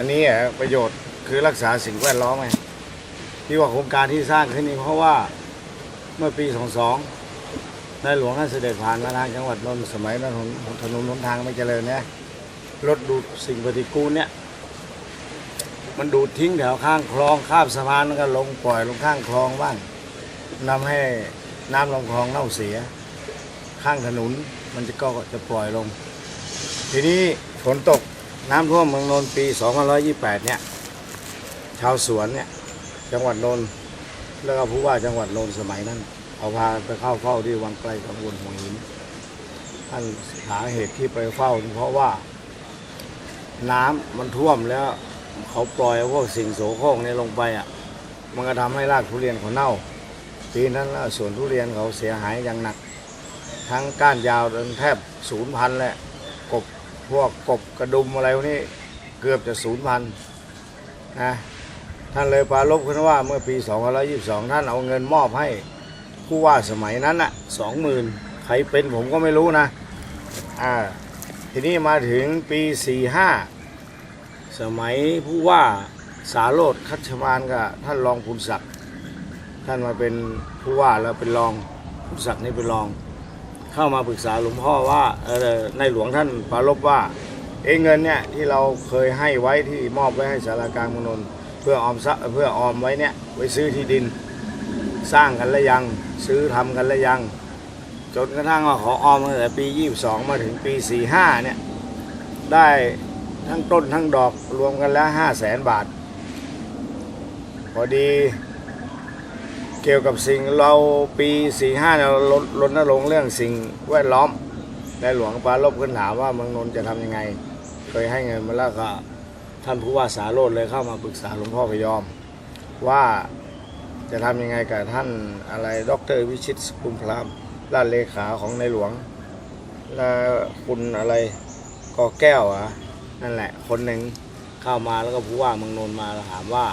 อันนี้อะประโยชน์คือรักษาสิ่งแวดล้อมไงที่ว่าโครงการที่สร้างขึ้นนี้เพราะว่าเมื่อปี 22ในหลวงท่านเสด็จผ่านมาทางจังหวัดนนท์สมัยนั้นถนนถนนหนทางไม่เจริญเนี่ยรถดูดสิ่งปฏิกูลเนี่ย มันดูดทิ้งแถวข้างคลองข้ามสะพานแล้วก็ลงปล่อยลงข้างคลองบ้างนำให้น้ำลำคลองเน่าเสีย ข้างถนนมันจะก็จะปล่อยลง ทีนี้ฝนตก น้ำท่วมเมืองนนท์ปี 2528 เนี่ย ชาวสวนเนี่ย จังหวัดนนท์แล้วก็ผู้ว่าจังหวัดนนท์สมัยนั้น เอาพาไปเข้าเฝ้าที่วังไกลกังวลหัวหินท่านสาเหตุที่ไปเฝ้าเพราะว่า น้ำมันท่วมแล้วเขาปล่อยพวกสิ่งโสโครกเนี่ยลงไปอะ มันก็ทำให้รากทุเรียนเขาเน่า ปีนั้นสวนทุเรียนเขาเสียหายอย่างหนัก ทั้งก้านยาวจนแทบศูนย์พันแหละกบ พวกกบกระดุมอะไรพวกนี้เกือบจะศูนย์พันนะท่านเลยปารบขึ้นว่าเมื่อปี 2522 ท่านเอาเงินมอบให้ผู้ว่าสมัยนั้นอะสองหมื่นใครเป็นผมก็ไม่รู้นะอ่าทีนี้มาถึงปี 45 สมัยผู้ว่าสาโรธคัชมานกับท่านรองภูนศักดิ์ท่านมาเป็นผู้ว่าแล้วเป็นรองภูนศักดิ์นี่เป็นรอง เข้ามาปรึกษาหลวงพ่อว่าในหลวงท่านปรารบว่าเอ้เงินเนี่ยที่เราเคยให้ไว้ที่มอบไว้ให้สารากลางมืองนนเพื่อออมทรัพย์เพื่อออมไว้เนี่ยไว้ซื้อที่ดิน สร้างกันแล้วยัง ซื้อทำกันแล้วยัง จนกระทั่งว่าขอออมตั้งแต่ปี 22 มาถึงปี 45 เนี่ย ได้ทั้งต้นทั้งดอกรวมกันแล้ว 5 0 0แสนบาท พอดี เกี่ยวกับสิ่งเราปี45เนี่ยเรารณรงค์เรื่องสิ่งแวดล้อมในหลวงปารบขึ้นถามว่าเมืองนนท์จะทำยังไง เคยให้เงินมาแล้วก็ท่านผู้ว่าสาโรดเลยเข้ามาปรึกษาหลวงพ่อพยอม ว่าจะทำยังไงกับท่านอะไรดรวิชิตสกุลพรามด้านเลขาของในหลวง และคุณอะไรกอแก้วอะนั่นแหละ คนหนึ่งเข้ามาแล้วก็ผู้ว่าเมืองนนท์มาถามว่า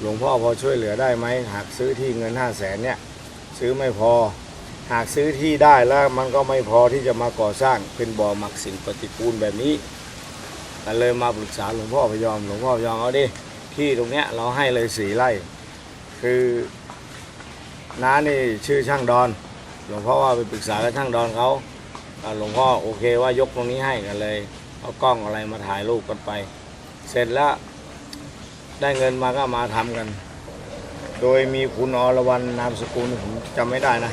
หลวงพ่อพอช่วยเหลือได้ไหมหากซื้อที่เงินห้าแสนเนี่ยซื้อไม่พอ หากซื้อที่ได้แล้วมันก็ไม่พอที่จะมาก่อสร้างเป็นบ่อหมักสิ่งปฏิกูลแบบนี้ก็เลยมาปรึกษาหลวงพ่อพยอมหลวงพ่อพยอมเอาดิที่ตรงเนี้ยเราให้เลยสี่ไร่ คือน้านี่ชื่อช่างดอน หลวงพ่อว่าไปปรึกษากับช่างดอนเขาอ่าหลวงพ่อโอเคว่ายกตรงนี้ให้กันเลย เอากล้องอะไรมาถ่ายรูปกันไป เสร็จแล้ว ได้เงินมาก็มาทำกัน โดยมีคุณอรวรรณนามสกุลผมจำไม่ได้นะ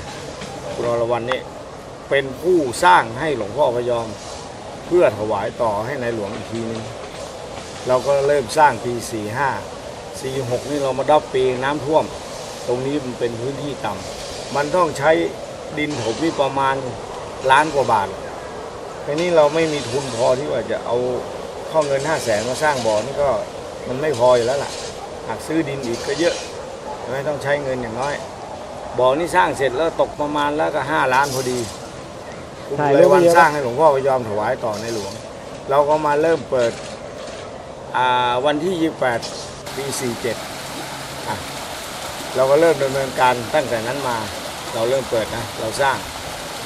คุณอรวรรณนี่เป็นผู้สร้างให้หลวงพ่อพยอม เพื่อถวายต่อให้ในหลวงอีกทีนึงเราก็เริ่มสร้างปี 45 46 นี่เรามาดับปีน้ำท่วม ตรงนี้มันเป็นพื้นที่ต่ำมันต้องใช้ดินถมนี่ประมาณล้านกว่าบาททีนี้เราไม่มีทุนพอที่ว่าจะเอาข้าเงิน 5 0 0แสนมาสร้างบ่อนี่ก็ มันไม่พออยู่แล้วล่ะ หากซื้อดินอีกก็เยอะไม่ต้องใช้เงินอย่างน้อย บ่อนี่สร้างเสร็จแล้วตกประมาณแล้วก็ห้าล้านพอดีคุณเลยวันสร้างให้หลวงพ่อไปยอมถวายต่อในหลวง เราก็มาเริ่มเปิดวันที่ 28 ปี 47 เราก็เริ่มดำเนินการตั้งแต่นั้นมา เราเริ่มเปิดนะ เราสร้าง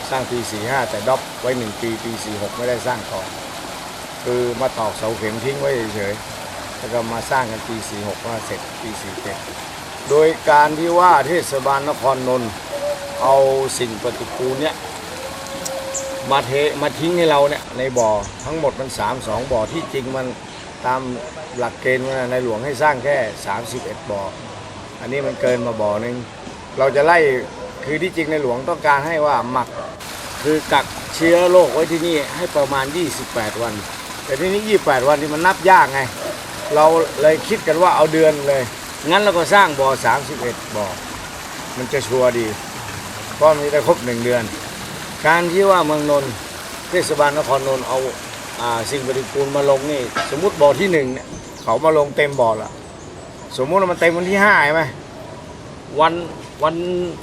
สร้างปี 45 แต่ดรอปไว้ 1 ปี ปี 46 ไม่ได้สร้างต่อ คือมาตอกเสาเข็มทิ้งไว้เฉยๆ แล้วก็มาสร้างกันปี 46ว่าเสร็จปี 47 โดยการที่ว่าเทศบาลนครนนท์เอาสิ่งปฏิกูลเนี่ยมาเทมาทิ้งให้เราเนี่ยในบ่อทั้งหมดมัน 3 2 บ่อที่จริงมันตามหลักเกณฑ์ในหลวงให้สร้างแค่ 31 บ่อ อันนี้มันเกินมาบ่อหนึ่งเราจะไล่คือที่จริงในหลวงต้องการให้ว่าหมักคือกักเชื้อโรคไว้ที่นี่ให้ประมาณ 28 วัน แต่ที่นี้ 28 วันที่มันนับยากไง เราเลยคิดกันว่าเอาเดือนเลย งั้นเราก็สร้างบ่อ31บ่อมันจะชัวร์ดี เพราะมันจะได้ครบหนึ่งเดือน การที่ว่าเมืองนนท์เทศบาลนครนนท์เอาอาสิ่งปฏิกูลมาลงนี่ สมมุติบ่อที่หนึ่งเนี่ยเขามาลงเต็มบ่อละสมมุติว่ามันเต็มวันที่ห้าใช่ไหมวันวัน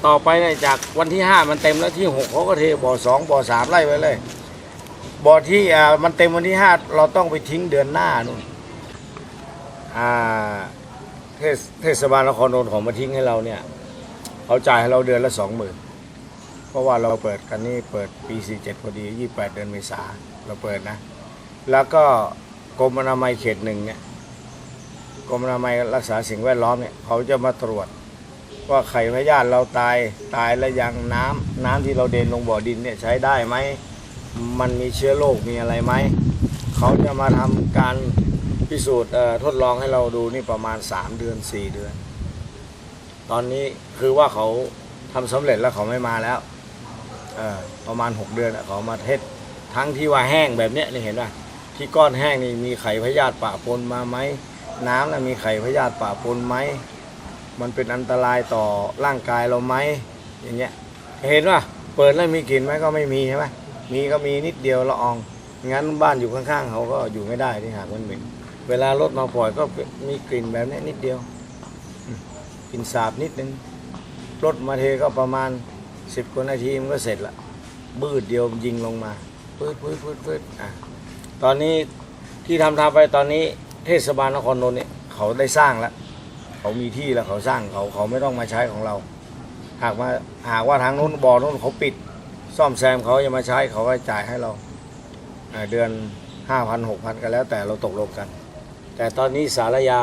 ต่อไปเนี่ยจากวันที่ห้ามันเต็มแล้วที่หกเขาก็เทบ่อสองบ่อสามไล่ไปเลยบ่อที่อ่ามันเต็มวันที่ห้าเราต้องไปทิ้งเดือนหน้านู่น เทศเทศบาลนครนนท์ของมาทิ้งให้เราเนี่ยเขาจ่ายให้เราเดือนละสองหมื่นเพราะว่าเราเปิดกันนี่เปิดปีสี่เจ็ดพอดียี่แปดเดือนเมษาเราเปิดนะ แล้วก็กรมอนามัยเขตหนึ่งเนี่ยกรมอนามัยรักษาสิ่งแวดล้อมเนี่ยเขาจะมาตรวจว่าไข่พยาธิเราตายตายแล้วยังน้ำน้ำที่เราเดินลงบ่อดินเนี่ยใช้ได้ไหม มันมีเชื้อโรคมีอะไรไหม เขาจะมาทำการ พิสูจน์ทดลองให้เราดูนี่ประมาณ 3 เดือน 4 เดือน ตอนนี้คือว่าเขาทำสำเร็จแล้วเขาไม่มาแล้วประมาณ 6 เดือนเขามาเทสทั้งที่ว่าแห้งแบบเนี้ยนี่เห็นป่ะที่ก้อนแห้งนี่มีไข่พยาธิปะปนมาไหมน้ำน่ะมีไข่พยาธิปะปนไหมมันเป็นอันตรายต่อร่างกายเราไหมอย่างเงี้ยเห็นป่ะเปิดแล้วมีกลิ่นไหมก็ไม่มีใช่ไหมมีก็มีนิดเดียวละอองงั้นบ้านอยู่ข้างๆเขาก็อยู่ไม่ได้ที่หากมันเหม็น เวลารถมาปล่อยก็มีกลิ่นแบบนี้นิดเดียวกลิ่นสาบนิดนึงรถมาเทก็ประมาณสิบกว่านาทีมันก็เสร็จละบืดเดียวยิงลงมาปืดปืดปืดปืดอะตอนนี้ที่ทำทำไปตอนนี้เทศบาลนครนนท์เนี่ยเขาได้สร้างแล้วเขามีที่แล้วเขาสร้างเขาเขาไม่ต้องมาใช้ของเรา หากมาหากว่าทางนู้นบ่อนู้นเขาปิด ซ่อมแซมเขาจะมาใช้เขาก็จ่ายให้เราอ่าเดือนห้าพันหกพันก็แล้วแต่เราตกลงกัน แต่ตอนนี้สารยา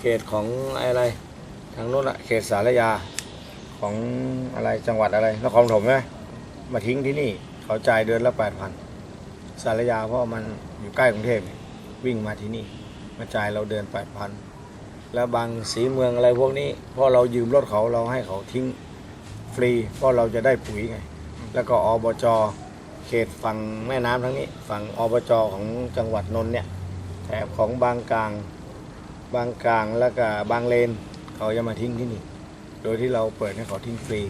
เขตของอะไรทางนู้นอะเขตสารยาของอะไรจังหวัดอะไรนครปฐมใช่ไหมมาทิ้งที่นี่เขาจ่ายเดือนละแปดพันสารยาเพราะมันอยู่ใกล้กรุงเทพวิ่งมาที่นี่ มาจ่ายเราเดือนแปดพันแล้วบางสีเมืองอะไรพวกนี้เพราะเรายืมรถเขาเราให้เขาทิ้งฟรีเพราะเราจะได้ปุ๋ยไง แล้วก็อบจเขตฝั่งแม่น้ำทั้งนี้ ฝั่งอบจของจังหวัดนนท์เนี่ย แถบของบางกลาง บางกลางแล้วก็บางเลน เขาจะมาทิ้งที่นี่ โดยที่เราเปิดให้เขาทิ้งฟรี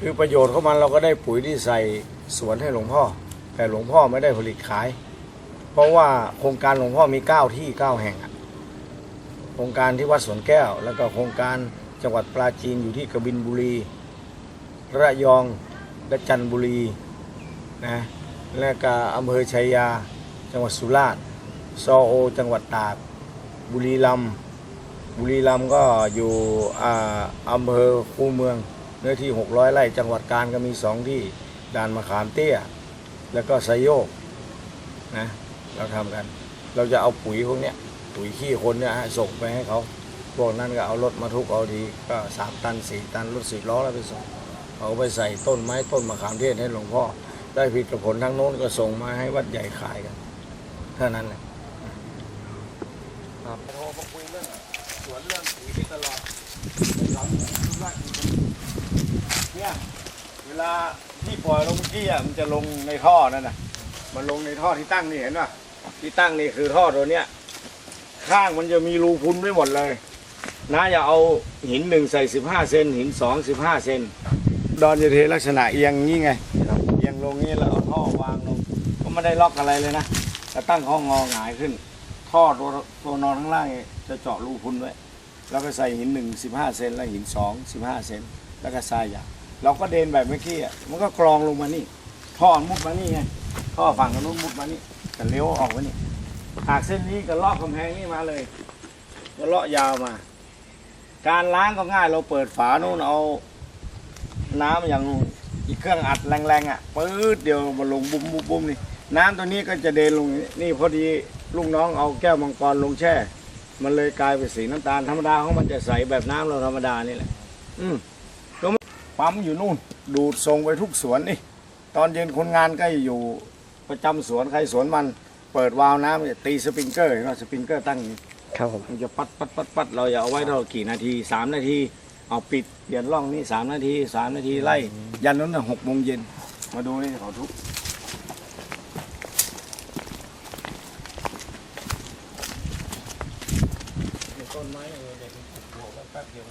คือประโยชน์ของมันเราก็ได้ปุ๋ยที่ใส่สวนให้หลวงพ่อ แต่หลวงพ่อไม่ได้ผลิตขาย เพราะว่าโครงการหลวงพ่อมีเก้าที่เก้าแห่ง โครงการที่วัดสวนแก้ว แล้วก็โครงการจังหวัดปราจีนอยู่ที่กบินบุรี ระยองและจันทบุรีนะและก็อำเภอชัยยา จังหวัดสุราษฎร์ ซอโอ จังหวัดตาก บุรีรัมย์บุรีรัมย์ก็อยู่อ่าอำเภอคูเมือง เนื้อที่ 600 ไร่ จังหวัดกาญก็มีสองที่ด่านมะขามเตี้ย แล้วก็ไซโยกนะเราทำกัน เราจะเอาปุ๋ยพวกเนี้ยปุ๋ยขี้คนเนี่ยส่งไปให้เขาพวกนั้นก็เอารถมาทุกเอาทีก็สามตันสี่ตันรถสิบล้อแล้วไปส่งเอาไปใส่ต้นไม้ต้นมะขามเทศให้หลวงพ่อ ได้ผลิตผลทั้งโน้นก็ส่งมาให้วัดใหญ่ขายกันเท่านั้นแหละ ครับโทรมาคุยเรื่องสวนเรื่องปุ๋ยที่ตลอดเนี่ยเวลาที่ปล่อยลงเมื่อกี้อะมันจะลงในท่อนั่นน่ะ มันลงในท่อที่ตั้งนี่เห็นป่ะที่ตั้งนี่คือท่อตัวเนี้ย ข้างมันจะมีรูพุนไม่หมดเลยนะอย่าเอาหินหนึ่งใส่สิบห้าเซนหินสองสิบห้าเซนดอนจะเทลักษณะเอียงงี้ไงเอียงลงนี้แล้วเอาท่อวางลงก็ไม่ได้ล็อกอะไรเลยนะแต่ตั้งข้องอหงายขึ้น ท่อตัวตัวนอนข้างล่างเนี่ยจะเจาะรูพุนไว้แล้วก็ใส่หินหนึ่งสิบห้าเซนแล้วหินสองสิบห้าเซนแล้วก็ทรายหยาบเราก็เดินแบบเมื่อกี้อะมันก็กรองลงมานี่ ท่อมุดมานี่ไงท่อฝั่งนู้นมุดมานี่ก็เลี้ยวออกมานี่หากเส้นนี้ก็เลาะกำแพงนี่มาเลยก็เลาะยาวมา การล้างก็ง่ายเราเปิดฝานู่นเอา น้ำอย่างอีกเครื่องอัดแรงๆอะปื๊ดเดียวมาลงบุ้มบุ้มบุ้มนี่น้ำตัวนี้ก็จะเดินลงนี่นี่พอดี ลูกน้องเอาแก้วมังกรลงแช่ มันเลยกลายเป็นสีน้ำตาลธรรมดาของมันจะใสแบบน้ำเราธรรมดานี่แหละ อืมก็ปั๊มอยู่นู่น ดูดส่งไปทุกสวนนี่ ตอนเย็นคนงานก็อยู่ประจำสวนใครสวนมัน เปิดวาล์วน้ำเนี่ยตีสปริงเกอร์เห็นไหมสปริงเกอร์ตั้งอย่างนี้ครับผมมันจะปัดปัดปัดปัดเราอย่าเอาไว้เรากี่นาทีสามนาทีเอาปิดเปลี่ยนร่องนี่สามนาทีสามนาทีไล่ ยันนั้นน่ะหกโมงเย็นมาดูนี่เขาทุก นไม้เนี่ยเด็กปลูกแล้วแป๊บเดียว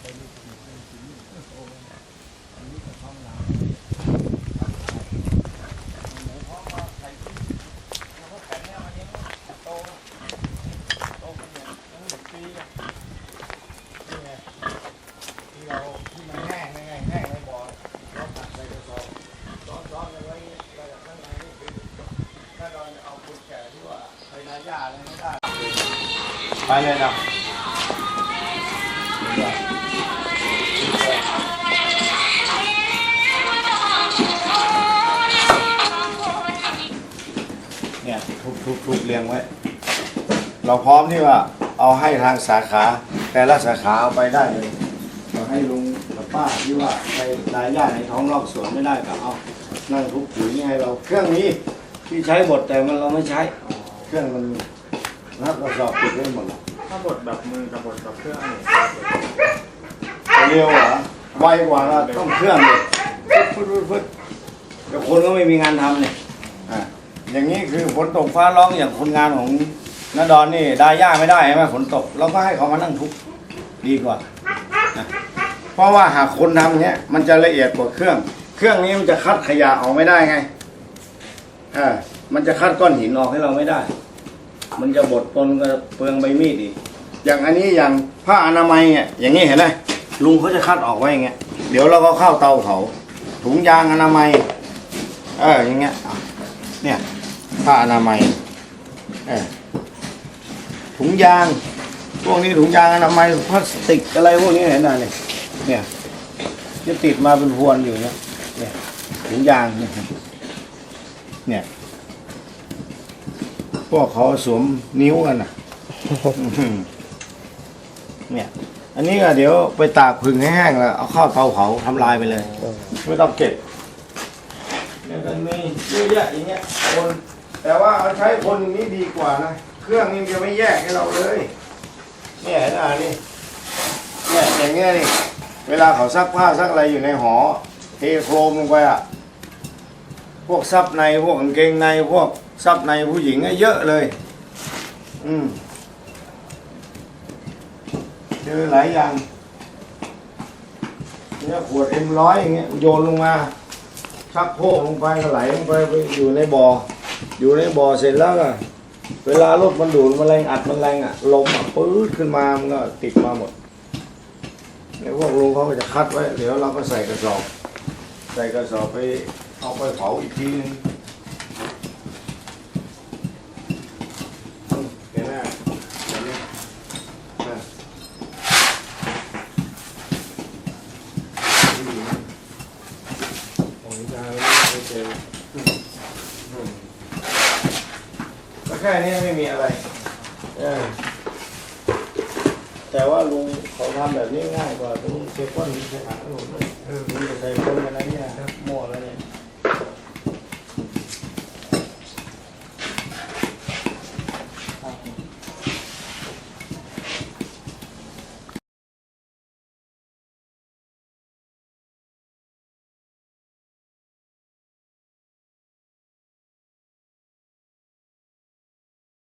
ไปลูกหนึ่งเป็นชิ้นโตเลยอันนี้ก็ท้องหนาวหมูท้องมาใส่ขึ้นแล้วก็แข็งเนี่ยมันยังโตโตเป็นอย่างตั้งหนึ่งปีอะนี่ไงที่เราที่มันแห้งไงแห้งในบ่อเราตัดใส่กระสอบซ้อนๆกันไว้แทุบทุบทุบเรียงไว้ เราพร้อมที่ว่าเอาให้ทางสาขา แต่ละสาขาเอาไปได้เลยเอาให้ลุงกับป้าที่ว่าในรายญาติในท้องนอกสวนไม่ได้ก็เอานั่งทุกปุ๋ยนี่ให้เราเครื่องนี้ที่ใช้หมดแต่มันเราไม่ใช้ เครื่องมันนับกระสอบปิดไว้หมดแล้วถ้าบดแบบมือกับบดกับเครื่องอันไหนเร็วเหรอไวกว่าเราต้องเครื่องเลยฟึดฟึดฟึดแต่คนก็ไม่มีงานทำเนี่ยอะ อย่างนี้คือฝนตกฟ้าร้องอย่างคนงานของนาดอนนี่ได้ย่าไม่ได้ใช่ไหมฝนตกเราก็ให้เขามานั่งทุกข์ดีกว่านะเพราะว่าหากคนทำเนี้ยมันจะละเอียดกว่าเครื่อง เครื่องนี้มันจะคัดขยะออกไม่ได้ไงเออมันจะคัดก้อนหินออกให้เราไม่ได้ มันจะบดปนกับเปลืองใบมีดอีกอย่างอันนี้อย่างผ้าอนามัยเนี่ยอย่างนี้เห็นไหมลุงเขาจะคัดออกไว้อย่างเงี้ยเดี๋ยวเราก็เข้าเตาเผาถุงยางอนามัย เอออย่างเงี้ยเนี่ย ผ้าอนามัยถุงยาง พวกนี้ถุงยางอนามัยพลาสติกอะไรพวกนี้เห็นไหมเนี่ยเนี่ยจะติดมาเป็นพวนอยู่เนี่ยเนี่ยถุงยางเนี่ยเนี่ยพวกเขาสวมนิ้วกันนะเนี่ย อันนี้ก็เดี๋ยวไปตากผึ่งให้แห้งแล้วเอาเข้าเตาเผาทำลายไปเลย ไม่ต้องเก็บเนี่ยมันมีเยอะแยะอย่างเงี้ยคน แต่ว่าเอาใช้คนอย่างนี้ดีกว่านะ เครื่องนี้จะไม่แยกให้เราเลย เนี่ยเห็นะนี่เนี่ยอย่างเงี้ยนี่เวลาเขาซักผ้าซักอะไรอยู่ในหอ เทโครมลงไปอะ พวกซับในพวกกางเกงในพวกซับในผู้หญิงเยอะเลย อืมเจอหลายอย่างเนี่ยขวดเอ็มร้อยอย่างเงี้ยโยนลงมาชักโคกลงไปก็ไหลลงไปไปอยู่ในบ่อ อยู่ในบ่อเสร็จแล้วก็เวลารถมันดูดมันแรงอัดมันแรงอะลมอะปื๊ดขึ้นมามันก็ติดมาหมดเนี่ยพวกลุงเขาก็จะคัดไว้ เดี๋ยวเราก็ใส่กระสอบ ใส่กระสอบไปเอาไปเผาอีกทีนึงเห็นไหมเห็นไหมอะ ของจางไม่เจอก็แค่นี้ไม่มีอะไรเออแต่ว่าลุงเขาทำแบบ นี้ง่ายกว่าลุงเช็คว่าลุงใช้หางลุงเออลุงจะใส่คนอะไรเนี่ยโม